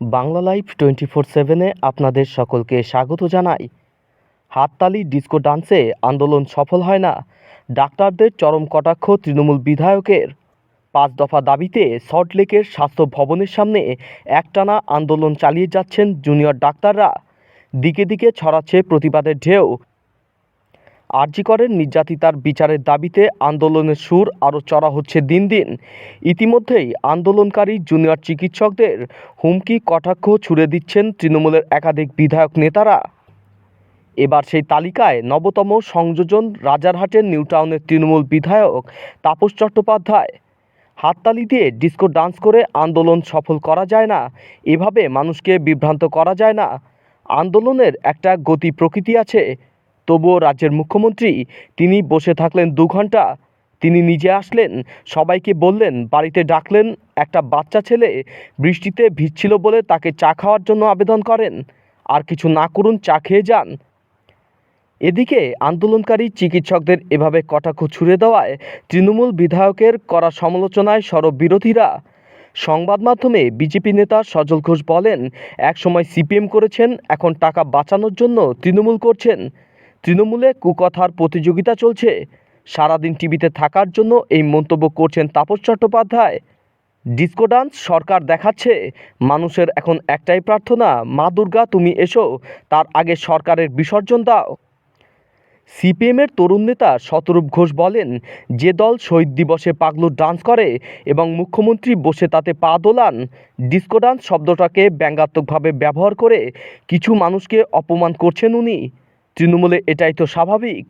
Bangla live twenty four সেভেনে আপনাদের সকলকে স্বাগত জানাই। হাততালি, ডিস্কো ডান্সে আন্দোলন সফল হয় না। ডাক্তারদের চরম কটাক্ষ তৃণমূল বিধায়কের। পাঁচ দফা দাবিতে সল্টলেকের স্বাস্থ্য ভবনের সামনে একটানা আন্দোলন চালিয়ে যাচ্ছেন জুনিয়র ডাক্তাররা। দিকে দিকে ছড়াচ্ছে প্রতিবাদের ঢেউ। আরজিকরের নির্যাতিতার বিচারের দাবিতে আন্দোলনের সুর আরও চড়া হচ্ছে দিন দিন। ইতিমধ্যেই আন্দোলনকারী জুনিয়র চিকিৎসকদের হুমকি, কটাক্ষ ছুড়ে দিচ্ছেন তৃণমূলের একাধিক বিধায়ক নেতারা। এবার সেই তালিকায় নবতম সংযোজন রাজারহাটের নিউটাউনের তৃণমূল বিধায়ক তাপস চট্টোপাধ্যায়। হাততালি দিয়ে ডিস্কো ডান্স করে আন্দোলন সফল করা যায় না, এভাবে মানুষকে বিভ্রান্ত করা যায় না। আন্দোলনের একটা গতি প্রকৃতি আছে তবুও রাজ্যের মুখ্যমন্ত্রী তিনি বসে থাকলেন দু ঘণ্টা তিনি নিজে আসলেন, সবাইকে বললেন, বাড়িতে ডাকলেন, একটা বাচ্চা ছেলে বৃষ্টিতে ভিজছিল বলে তাকে চা খাওয়ার জন্য আবেদন করেন। আর কিছু না করুন, চা খেয়ে যান। এদিকে আন্দোলনকারী চিকিৎসকদের এভাবে কটাক্ষ ছুড়ে দেওয়ায় তৃণমূল বিধায়কের করা সমালোচনায় সরব বিরোধীরা সংবাদ মাধ্যমে বিজেপি নেতা সজল ঘোষ বলেন, একসময় সিপিএম করেছেন, এখন টাকা বাঁচানোর জন্য তৃণমূল করছেন। তৃণমূলে কুকথার প্রতিযোগিতা চলছে। সারাদিন টিভিতে থাকার জন্য এই মন্তব্য করছেন তাপস চট্টোপাধ্যায়। ডিস্কো ডান্স সরকার দেখাচ্ছে, মানুষের এখন একটাই প্রার্থনা, মা দুর্গা, তুমি এসো, তার আগে সরকারের বিসর্জন দাও। সিপিএমের তরুণ নেতা শতরূপ ঘোষ বলেন, যে দল শহীদ দিবসে পাগলু ডান্স করে এবং মুখ্যমন্ত্রী বসে তাতে পা দোলান, ডিস্কো ডান্স শব্দটাকে ব্যঙ্গাত্মকভাবে ব্যবহার করে কিছু মানুষকে অপমান করছেন উনি। তৃণমূলে এটাই তো স্বাভাবিক।